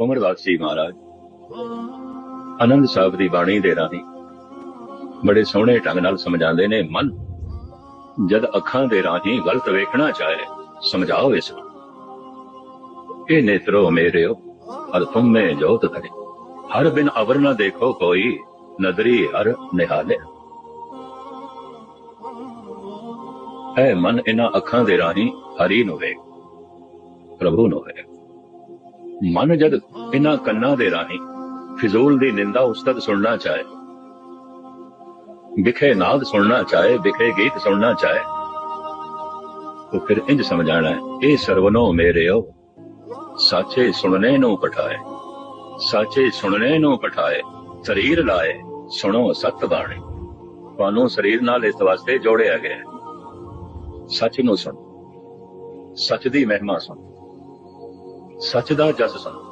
ਉਮਰਦਾਸ ਜੀ ਮਹਾਰਾਜ, ਆਨੰਦ ਸਾਹਿਬ ਦੀ ਬਾਣੀ ਦੇ ਰਾਹੀਂ ਬੜੇ ਸੋਹਣੇ ਢੰਗ ਨਾਲ ਸਮਝਾਉਂਦੇ ਨੇ, ਮਨ ਜਦ ਅੱਖਾਂ ਦੇ ਰਾਹੀਂ ਗਲਤ ਵੇਖਣਾ ਚਾਹੇ, ਸਮਝਾਓ ਇਸ ਨੂੰ। ਇਹ ਨੇਤਰੋ ਮੇਰਿਓ ਅਰ ਤੁਮ ਮੇ ਜੋਤ ਧਰੇ। ਹਰ ਬਿਨ ਅਵਰ ਨਾ ਦੇਖੋ ਕੋਈ, ਨਦਰੀ ਹਰ ਨਿਹਾਲੇ। ਹੈ ਮਨ ਇਹਨਾਂ ਅੱਖਾਂ ਦੇ ਰਾਹੀਂ ਹਰੀ ਨੂੰ ਵੇਖ, ਪ੍ਰਭੂ ਨੂੰ ਵੇਖ। ਮਨ ਜਦ ਇਹਨਾਂ ਕੰਨਾਂ ਦੇ ਰਾਹੀਂ ਫਿਜ਼ੂਲ ਦੀ ਨਿੰਦਾ ਉਸਤਤ ਸੁਣਨਾ ਚਾਹੇ, ਵਿਖੇ ਨਾਦ ਸੁਣਨਾ ਚਾਹੇ, ਵਿਖੇ ਗੀਤ ਸੁਣਨਾ ਚਾਹੇ ਤਾਂ ਫਿਰ ਇੰਜ ਸਮਝਾਣਾ ਹੈ, ਇਹ ਸਰਵਨੋ ਮੇਰਿਓ, ਸਾਚੇ ਸੁਣਨੇ ਨੂੰ ਪਠਾਏ, ਸਾਚੇ ਸੁਣਨੇ ਨੂੰ ਪਠਾਏ, ਸਰੀਰ ਲਾਏ, ਸੁਣੋ ਸਤ ਬਾਣੀ, ਤੁਹਾਨੂੰ ਸਰੀਰ ਨਾਲ ਇਸ ਵਾਸਤੇ ਜੋੜਿਆ ਗਿਆ ਹੈ। ਸੱਚ ਨੂੰ ਸੁਣ, ਸੱਚ ਦੀ ਮਹਿਮਾ ਸੁਣ ਸੱਚ ਦਾ ਜਸ ਸੁਣ